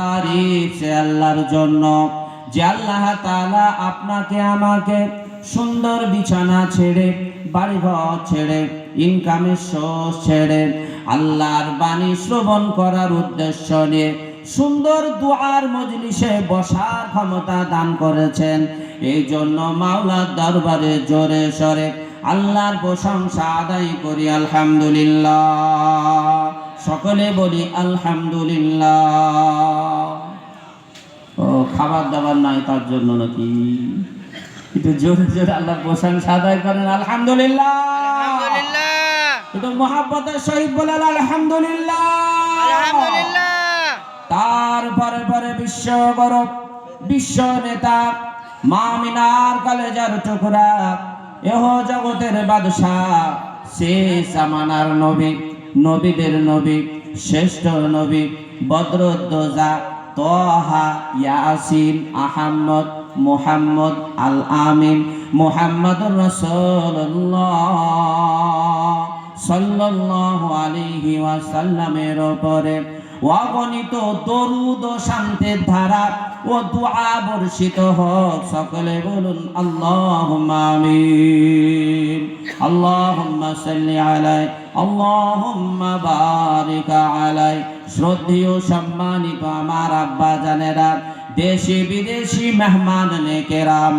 তারিফ আল্লাহর জন্য, যে আল্লাহ তাআলা আপনাকে, আমাকে সুন্দর বিছানা ছেড়ে, বাড়িঘর ছেড়ে ইনকামের সোর্স ছেড়ে, আল্লাহর বাণী শ্রবণ করার উদ্দেশ্য নিয়ে সুন্দর দুয়ার মজলিসে বসার ক্ষমতা দান করেছেন। এই জন্য মাওলার দরবারে জোরে সরে আল্লাহর প্রশংসা আদায় করি, আলহামদুলিল্লাহ। সকলে বলি আলহামদুলিল্লাহ। ও খাবার দাবার নাই তার জন্য নাকি? একটু জোরে জোরে আল্লাহর প্রশংসা আদায় করেন আলহামদুলিল্লাহ। একটু মহাব্বতের সহিত বলেন আলহামদুলিল্লাহ। আলহামদুলিল্লাহ। তারপরে পরে বিশ্ব গৌরব বিশ্ব নেতা মামিনার কলেজার টুকরা এহ জগতের বাদশাহ শেষ আমানার নবী। নবীদের নবী, শ্রেষ্ঠ নবী, বদরুদ্দোজা, তহা, ইয়াসিন, আহম্মদ, মুহাম্মদ আল আমিন মুহাম্মদুর রাসূলুল্লাহ সাল্লাল্লাহু আলাইহি ওয়াসাল্লামের উপরে অগণিত দরুদ ও শান্তির ধারা ও দুআ বর্ষিত হোক। সকলে বলুন, আল্লাহুম্মা আমিন, আল্লাহুম্মা সাল্লি আলাই আল্লাহুম্মা বারিক আলাই। শ্রদ্ধেয়, সম্মানিত আমার আব্বা জানেরা, দেশি বিদেশি মেহমান নেকেরাম,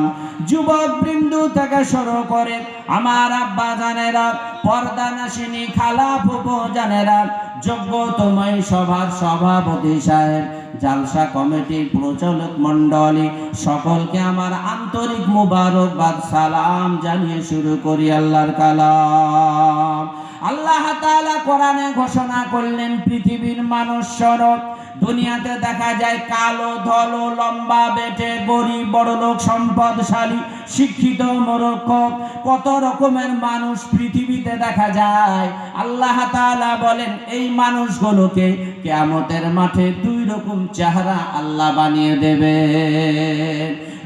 যুবক বৃন্দু থেকে শুরু করে আমার আব্বা জানেরা, পর্দা নাসিনী, খালা ফুপো জানেরা যোগ্যতময় সভার সভাপতি সাহেব, জালসা কমিটির প্রচলক মণ্ডলী, সকলকে আমার আন্তরিক মুবারকবাদ, সালাম জানিয়ে শুরু করি আল্লাহর কালাম। আল্লাহ তাআলা কোরআনে ঘোষণা করলেন, পৃথিবীর মানুষ সরব। দুনিয়াতে দেখা যায় কালো, ধলো, লম্বা, বেটে, গরিব বড়লোক সম্পদশালী, শিক্ষিত, মূর্খ। কত রকমের মানুষ পৃথিবীতে দেখা যায়। আল্লাহ তাআলা বলেন, এই মানুষগুলোকে কেয়ামতের মাঠে দুই রকম চেহারা আল্লাহ বানিয়ে দেবে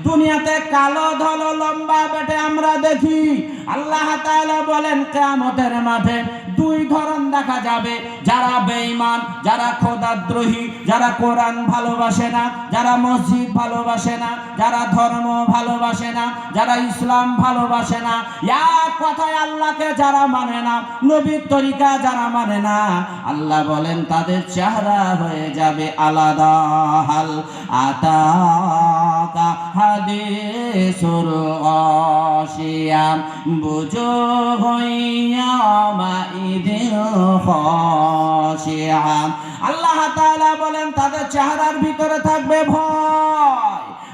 দুনিয়াতে কালো, ধলো, লম্বা বেটে আমরা দেখি। আল্লাহ তাআলা বলেন, কেয়ামতের মাঠে দুই ধরন দেখা যাবে। যারা বেঈমান, যারা খোদাদ্রোহী, যারা কোরআন ভালোবাসে না, যারা মসজিদ ভালোবাসে না, যারা ধর্ম ভালোবাসে না, যারা ইসলাম ভালোবাসে না, এক কথায় আল্লাহকে যারা মানে না, নবীর তরিকা যারা মানে না, আল্লাহ বলেন, তাদের চেহারা হয়ে যাবে আলাদা। হাল আতাকা হাদিসুল অশিয়াম বুঝো হইয়া মাইদিন হশিয়াম আল্লাহ তাআলা বলেন তাদের চেহারার ভিতরে থাকবে ভয়।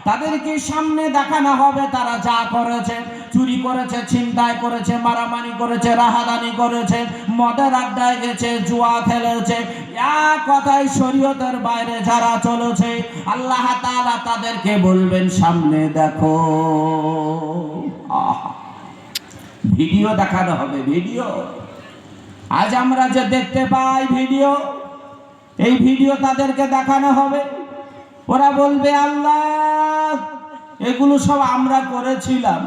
তাদেরকে সামনে দেখানো হবে, তারা যা করেছে, চুরি করেছে, ছিনতাই করেছে, মারামারি করেছে, রাহাদানি করেছে, মদের আড্ডায় গেছে, জুয়া খেলেছে। এক কথায় শরীয়তের বাইরে যারা চলেছে, আল্লাহ তাআলা তাদেরকে বলবেন, সামনে দেখো। ভিডিও দেখানো হবে, ভিডিও। আজ আমরা যে দেখতে পাই ভিডিও, এই ভিডিও তাদেরকে দেখানো হবে। ওরা বলবে, আল্লাহ এগুলো সব আমরা করেছিলাম।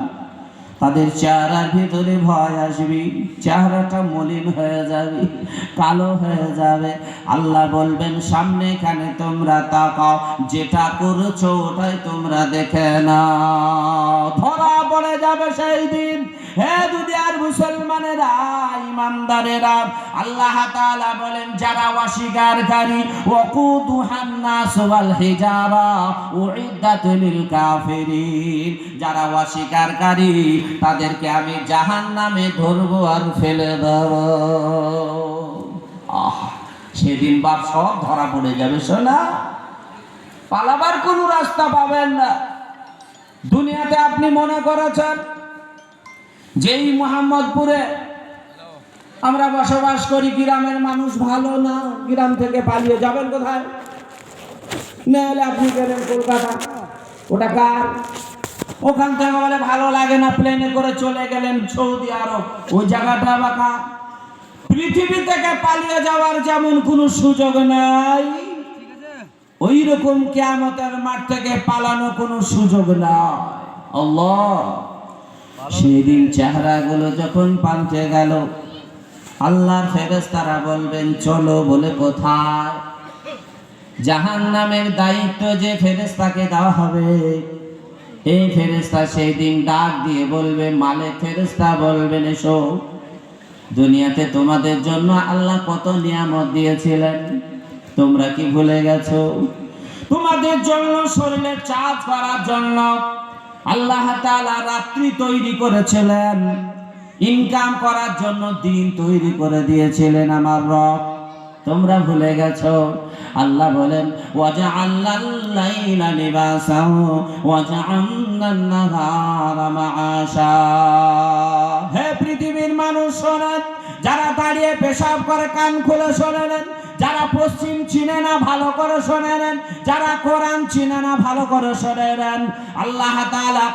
তাদের চেহারার ভিতরে ভয় আসবি, চেহারাটা মলিন হয়ে যাবে, কালো হয়ে যাবে। আল্লাহ বলবেন, সামনে এখানে তোমরা তাকাও, যেটা করছ ওটাই তোমরা দেখে না ধরা পড়ে যাবে সেই দিন। মুসলমানেরা, ইমানদারেরা বলেন, যারা অস্বীকারী যারা তাদেরকে আমি জাহান্নামে ধরবো আর ফেলে দেব। আহ, সেদিন বাপ সব ধরা পড়ে যাবে শোনা পালাবার কোনো রাস্তা পাবেন না। দুনিয়াতে আপনি মনে করেছেন যেই মোহাম্মদপুরে আমরা বসবাস করি, গ্রামের মানুষ ভালো না, গ্রাম থেকে পালিয়ে যাবেন কোথায়? নাহলে আপনি গেলেন কলকাতা। ওটা কার? ওখান থেকে বলে ভালো লাগে না প্লেনে করে চলে গেলেন সৌদি আরব। ওই জায়গাটা বা পৃথিবী থেকে পালিয়ে যাওয়ার যেমন কোনো সুযোগ নাই ওই রকম কেয়ামতের মাঠ থেকে পালানো কোনো সুযোগ নাই। আল্লাহ। সেদিন চেহারাগুলো যখন পাল্টে গেল, আল্লাহর ফেরেশতারা বলবেন, চলো বলে কোথায়? জাহান নামের দায়িত্ব যে ফেরেস্তাকে দেওয়া হবে। এই ফেরেস্তা সেই দিন ডাক দিয়ে বলবে মালে ফেরেস্তা বলবেন, এসো। দুনিয়াতে তোমাদের জন্য আল্লাহ কত নিয়ামত দিয়েছিলেন, তোমরা কি ভুলে গেছো? তোমাদের জন্য শরীরে চার্জ করার জন্য আল্লাহ তাআলা রাত্রি তৈরি করেছিলেন। ইনকাম করার জন্য দিন তৈরি করে দিয়েছিলেন আমার রব। তোমরা ভুলে গেছো? আল্লাহ বলেন ওয়াজআল্লাল লাইলা লিবাসা ওয়াজআলনান নাহারা মাআশা। হে পৃথিবীর মানুষ শোনেন, যারা দাঁড়িয়ে পেশাব করে কান খুলে শোনেন যারা পশ্চিম চিনে না, ভালো করে শোনে নেন। যারা কোরআন চিনে না, ভালো করে শোনে নেন। আল্লাহ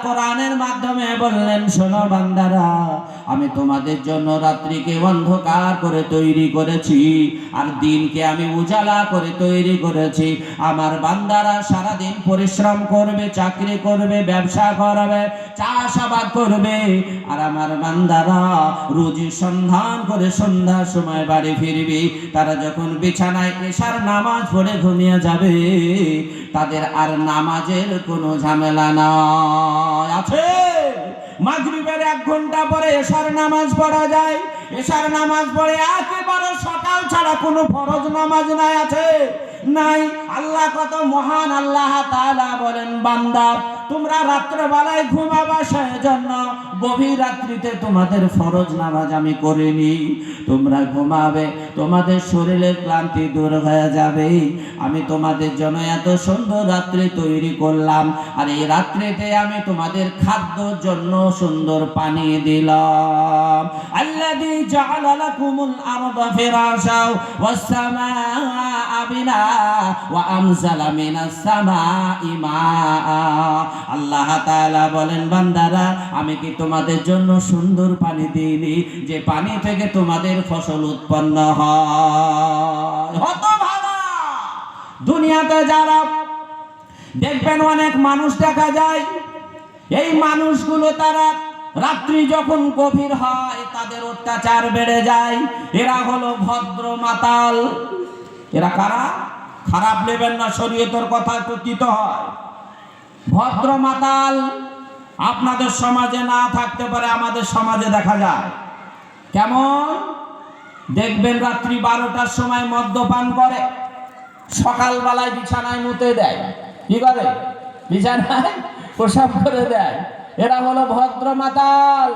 কোরআনের মাধ্যমে বললেন, শোনো বান্দারা আমি তোমাদের জন্য রাত্রিকে অন্ধকার করে তৈরি করেছি, আর দিনকে আমি উজালা করে তৈরি করেছি। আমার বান্দারা সারাদিন পরিশ্রম করবে, চাকরি করবে, ব্যবসা করবে, চাষাবাদ করবে, আর আমার বান্দারা রুজি সন্ধান করে সন্ধ্যার সময় বাড়ি ফিরবি। তারা যখন বিছানায় এশার নামাজ পড়ে ঘুমিয়ে যাবে, তাদের আর নামাজের কোনো ঝামেলা নয় আছে? মাগরিবের এক ঘণ্টা পরে এশার নামাজ পড়া যায়। এশার নামাজ পড়ে একেবারে সকাল ছাড়া কোনো ফরজ নামাজ নাই আছে। নাই, আল্লাহ কত মহান, আল্লাহ বলেন, বান্দা তোমরা রাত্রেবেলায় ঘুমাবা, সেজন্য গভীর রাত্রিতে তোমাদের ফরজ নামাজ আমি করিনি তোমরা ঘুমাবে, তোমাদের শরীরের ক্লান্তি দূর হয়ে যাবে। আমি তোমাদের জন্য এত সুন্দর রাত্রি তৈরি করলাম, আর এই রাত্রিতে আমি তোমাদের খাদ্যর জন্য সুন্দর পানি দিলাম। আল্লাযী জাআলা লাকুমুল আরদা ফিরাশা ওয়াস সামাআ বিনা ওয়া আমসালা আল্লাহ তাআলা বলেন, বান্দারা, আমি কি তোমাদের জন্য সুন্দর পানি দিইনি? যে পানি থেকে তোমাদের ফসল উৎপন্ন হয়। দুনিয়াতে যারা দেখবেন অনেক মানুষ দেখা যায়, এই মানুষগুলো তারা রাত্রি যখন গভীর হয়, তাদের অত্যাচার বেড়ে যায়। এরা হলো ভদ্র মাতাল। এরা কারা? খারাপ নেবেন না, শরীয়তের কথা একটু হয়। ভদ্র মাতাল আপনাদের সমাজে না থাকতে পারে আমাদের সমাজে দেখা যায়। কেমন? দেখবেন রাত্রি বারোটার সময় মদ্যপান করে, সকালবেলায় বিছানায় মুতে দেয়। কি করে? বিছানায় প্রসাব করে দেয়। এরা হলো ভদ্র মাতাল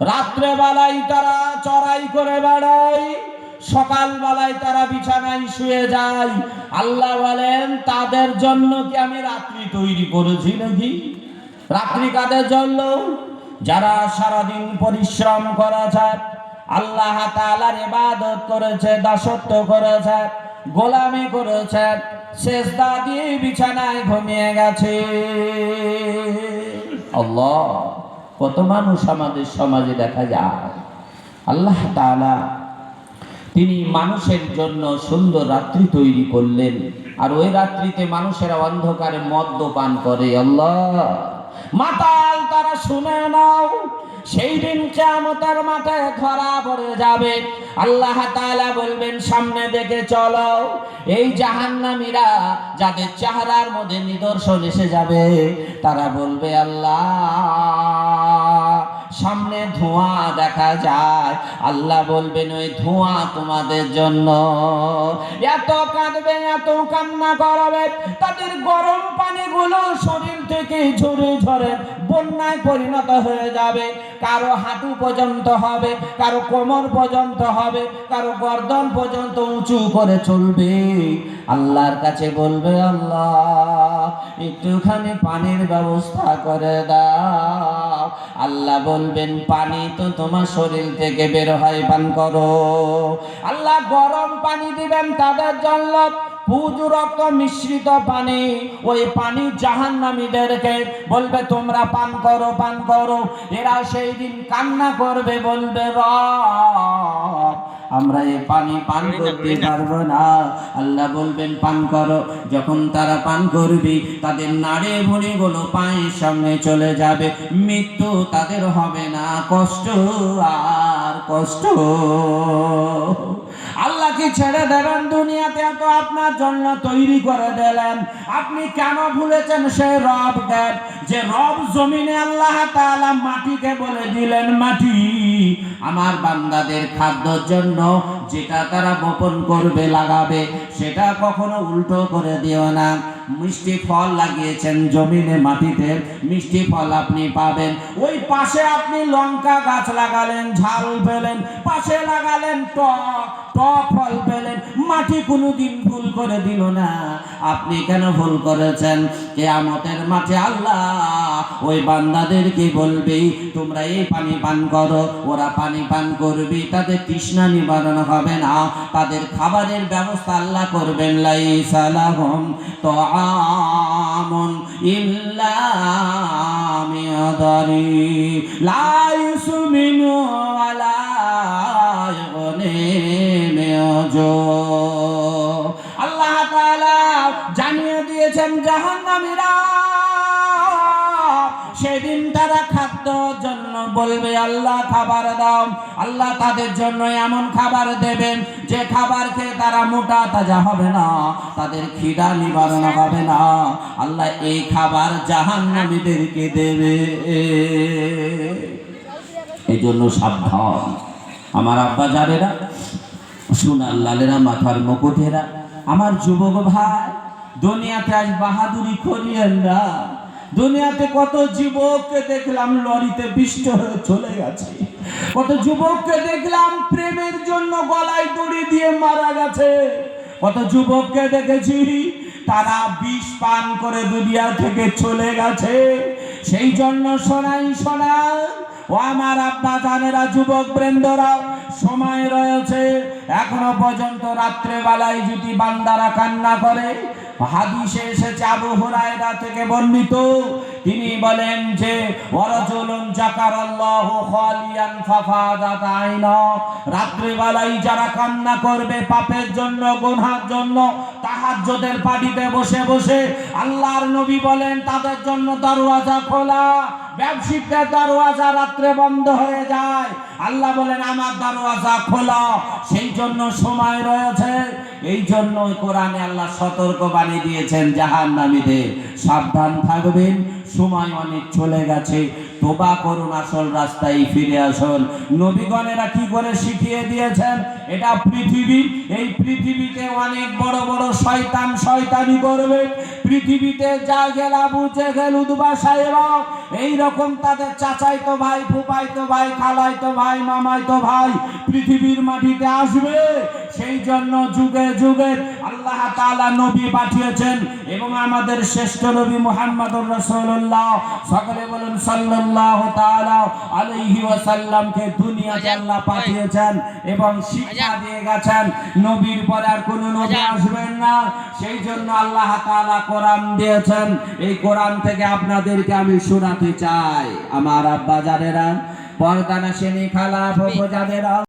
রাত্রে বেলায় তারা চড়াই করে বেড়ায়। সকাল বেলায় তারা বিছানায় শুয়ে যায়। আল্লাহ বলেন, তাদের জন্য কি আমি রাত্রি তৈরি করেছি নাকি? রাত্রি কাদের জন্য? যারা সারাদিন পরিশ্রম করেছে, আল্লাহ তাআলার ইবাদত করেছে, দাসত্ব করেছে, গোলামি করেছে শেষদা দিয়ে বিছানায় ঘুমিয়ে গেছে। আল্লাহ, কত মানুষ আমাদের সমাজে দেখা যায়। আল্লাহ তাআলা তিনি মানুষের জন্য সুন্দর রাত্রি তৈরি করলেন। আর ওই রাত্রিতে মানুষেরা অন্ধকারে মদ্যপান করে, আল্লাহ! মাতাল, তারা শুনে নাও, সেই দিন কেমতার মাথায় ধরা পড়ে যাবে। আল্লাহ তাআলা বলবেন, সামনে দেখে চলো, এই জাহান্নামীরা যাদের চেহারার মধ্যে নিদর্শন এসে যাবে, তারা বলবে, আল্লাহ! সামনে ধোঁয়া দেখা যায়। আল্লাহ বলবেন, ওই ধোঁয়া তোমাদের জন্য। এত কাঁদবে, এত কান্না করাবে, তাদের গরম পানিগুলো শরীর থেকে ঝরে ঝরে বন্যায় পরিণত হয়ে যাবে। কারও হাঁটু পর্যন্ত হবে, কারও কোমর পর্যন্ত হবে, কারও গর্দন পর্যন্ত উঁচু করে চলবে। আল্লাহর কাছে বলবে, আল্লাহ, একটুখানি পানির ব্যবস্থা করে দাও। আল্লাহ বলবেন, পানি তো তোমার শরীর থেকে বের হয়, পান করো। আল্লাহ গরম পানি দিবেন তাদের জন্য। পুজ মিশ্রিত পানি, ওই পানি জাহান্নামীদেরকে বলবে, তোমরা পান করো পান করো। এরা সেই দিন কান্না করবে, বলবে, রব আমরা এই পানি পান করতে পারব না। আল্লাহ বলবেন পান করো। যখন তারা পান করবি তাদের নাড়ে ভুঁড়ি গুলো পায়ের সামনে চলে যাবে। মৃত্যু তাদের হবে না কষ্ট আর কষ্ট। আল্লাহ কি ছেড়ে দেবেন, দুনিয়াতে এত আপনার জন্য তৈরি করে দিলেন। আপনি কেন ভুলেছেন সেই রব দেব? যে রব জমিনে আল্লাহ তাআলা মাটিকে বলে দিলেন, মাটি আমার বান্দাদের খাদ্যর জন্য যেটা তারা বপন করবে, লাগাবে, সেটা কখনো উল্টো করে দিও না। মিষ্টি ফল লাগিয়েছেন জমিনে মাটিতে। মিষ্টি ফল আপনি পাবেন। ওই পাশে আপনি লঙ্কা গাছ লাগালেন, ঝাল পেলেন, পাশে লাগালেন টক টক ফল পেলেন। মাটি কোনোদিন ভুল করে দিল না। আপনি কেন ভুল করেছেন? কেয়ামতের মাঠে আল্লাহ ওই বান্দাদেরকে বলবে? তোমরা এই পানি পান করো, ওরা পানি পান করবে, তাদের তৃষ্ণা নিবারণ হবে না। তাদের খাবারের ব্যবস্থা আল্লাহ করবেন। লাই সালাহম তো আমন ইল্লা মিয়াদারি। লা ইউসমিনু ওয়ালা ইগনি মিয়াজু। আল্লাহ তাআলা জানিয়ে দিয়েছেন সেদিন তারা খাদ্য জন্য বলবে, আল্লাহ খাবার দাও। আল্লাহ তাদের জন্য এমন খাবার দেবেন, যে খাবার খেয়ে তারা মোটা তাজা হবে না, তাদের খিদা নিবারণ হবে না। আল্লাহ এই খাবার জাহান্নামীদেরকে দেবে। এই জন্য সাবধান। আমার আব্বা যারেরা সোনার লালেরা মাথার মুকুটেরা, আমার যুবক ভাই, দুনিয়াতে আজ বাহাদুরি করিয়েন না। দুনিয়াতে কত যুবককে দেখলাম লরিতে বিষ্ট হয়ে চলে গেছে। কত যুবককে দেখলাম প্রেমের জন্য গলায় দড়ি দিয়ে মারা গেছে। কত যুবককে দেখেছি, তারা বিষ পান করে দুনিয়া থেকে চলে গেছে। সেই জন্য শোনাই শোনাই, ও আমার আব্বা জানেরা, যুবক বৃন্দরা, সময় রয়েছে। এখনও পর্যন্ত রাত্রে বেলায় যদি বান্দারা কান্না করে হাদিসে এসেছে আবু হুরায়রা থেকে বর্ণিত তিনি বলেন যে, ওয়ারাজুলুন জাকারাল্লাহু খালিয়ান ফাফাদাত আইনা রাত্রে বেলায় যারা কান্না করবে, পাপের জন্য গুনহার জন্য, তাহাজ্জুদের পাটিতে বসে বসে আল্লাহর নবী বলেন, তাদের জন্য দরওয়াজা খোলা ব্যবসায়িকদের দরওয়াজা রাত্রে বন্ধ হয়ে যায়। আল্লাহ বলেন, আমার দরওয়াজা খোলা, সেই জন্য সময় রয়েছে। এই জন্য কোরআনে আল্লাহ সতর্ক বাণী দিয়েছেন জাহান নামীদের সাবধান থাকবেন। সময় অনেক চলে গেছে। তোবা করুন আসল রাস্তায় ফিরে আসুন। নবীগণেরা কি করে শিখিয়ে দিয়েছেন? এটা পৃথিবী। এই পৃথিবীতে অনেক বড় বড় শয়তান শয়তানি করবে। পৃথিবীতে যা গেলা বুঝে উদ্বা সাহেবা এই রকম তাদের চাচাইতো ভাই ফুপাইতো ভাই, খালাইতো ভাই, মামাইতো ভাই পৃথিবীর মাটিতে আসবে। সেই জন্য যুগে যুগে আল্লাহ তাআলা নবী পাঠিয়েছেন এবং আমাদের শ্রেষ্ঠ নবী মোহাম্মদ রাসূলুল্লাহ। সকলে বলুন সাল্লাল্লাহু তাআলা আলাইহি ওয়াসাল্লামকে দুনিয়াতে আল্লাহ পাঠিয়েছেন এবং শিক্ষা দিয়ে গেছেন। নবীর পরে আর কোনো নবী আসবেন না। সেই জন্য আল্লাহ তাআলা কোরআন দিয়েছেন। এই কোরআন থেকে আপনাদেরকে আমি শোনাতে চাই। আমার আব্বাজারেরা পর্দানা শ্রেণি খালা যাদেরা